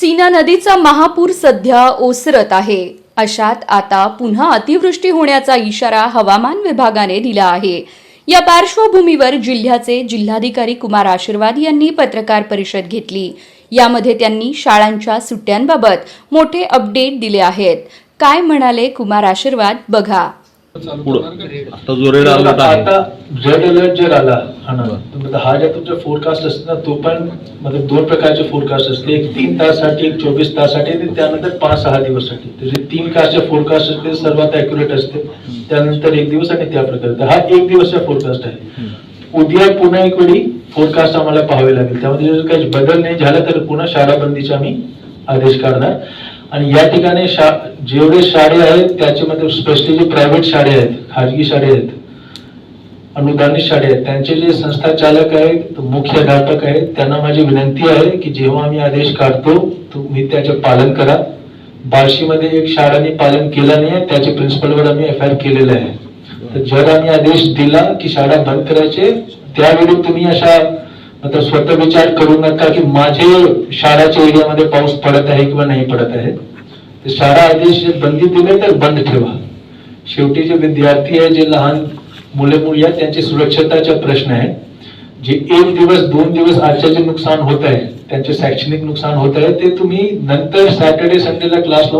सीना नदीचा महापूर सध्या ओसरत आहे. अशात आता पुन्हा अतिवृष्टी होण्याचा इशारा हवामान विभागाने दिला आहे. या पार्श्वभूमीवर जिल्ह्याचे जिल्हाधिकारी कुमार आशीर्वाद यांनी पत्रकार परिषद घेतली. यामध्ये त्यांनी शाळांच्या सुट्ट्यांबाबत मोठे अपडेट दिले आहेत. काय म्हणाले कुमार आशीर्वाद? बघा. पुढं. आता जो रेड अलर्ट आहे. आता रेड अलर्ट जर आला हा ना. तर मतलब हा ज्या तुमचा फोरकास्ट असते ना तो पण मतलब दोन प्रकारचे फोरकास्ट असते. एक तीन ताससाठी एक चोवीस ताससाठी आणि त्यानंतर पाच सहा दिवससाठी. तर जे तीन कास्टचे फोरकास्ट असते ते सर्वात अॅक्युरेट असते. त्यानंतर एक दिवस आणि त्या प्रकारे. हा एक दिवसचा फोरकास्ट आहे. उद्या पुन्हा एक वेळी फोरकास्ट आम्हाला पाहावे लागेल. त्यामध्ये जर काही बदल नाही झाला तर पुन्हा शाळा बंदीचे आम्ही आदेश काढणार. आणि या ठिकाणी शा जेवढे शाळे आहेत त्याच्यामध्ये स्पेशली जे प्रायव्हेट शाळे आहेत खाजगी शाळे आहेत अनुदानित शाळे आहेत. त्यांचे जे संस्था चालक आहेत मुख्य अध्यापक आहेत त्यांना माझी विनंती आहे की जेव्हा आम्ही आदेश काढतो तुम्ही त्याचे पालन करा. बार्शीमध्ये एक शाळांनी पालन केलं नाही आहे त्याचे प्रिन्सिपलवर आम्ही एफ आय आर केलेलं आहे. तर जर आम्ही आदेश दिला की शाळा बंद करायचे त्यावेळी तुम्ही अशा आता स्वतः विचार करू नका की माझे शाळाच्या एरियामध्ये पाऊस पडत आहे किंवा नाही पडत आहे. तर शाळा आदेश जे बंदी दिले तर बंद ठेवा. शेवटी जे विद्यार्थी आहे जे लहान मुले मुली आहेत त्यांची सुरक्षताचा प्रश्न आहे जे एक दिवस दोन दिवस आजच्या जे नुकसान होत आहे त्यांचे शैक्षणिक नुकसान होत आहे ते तुम्ही नंतर सॅटर्डे संडेला क्लास लावून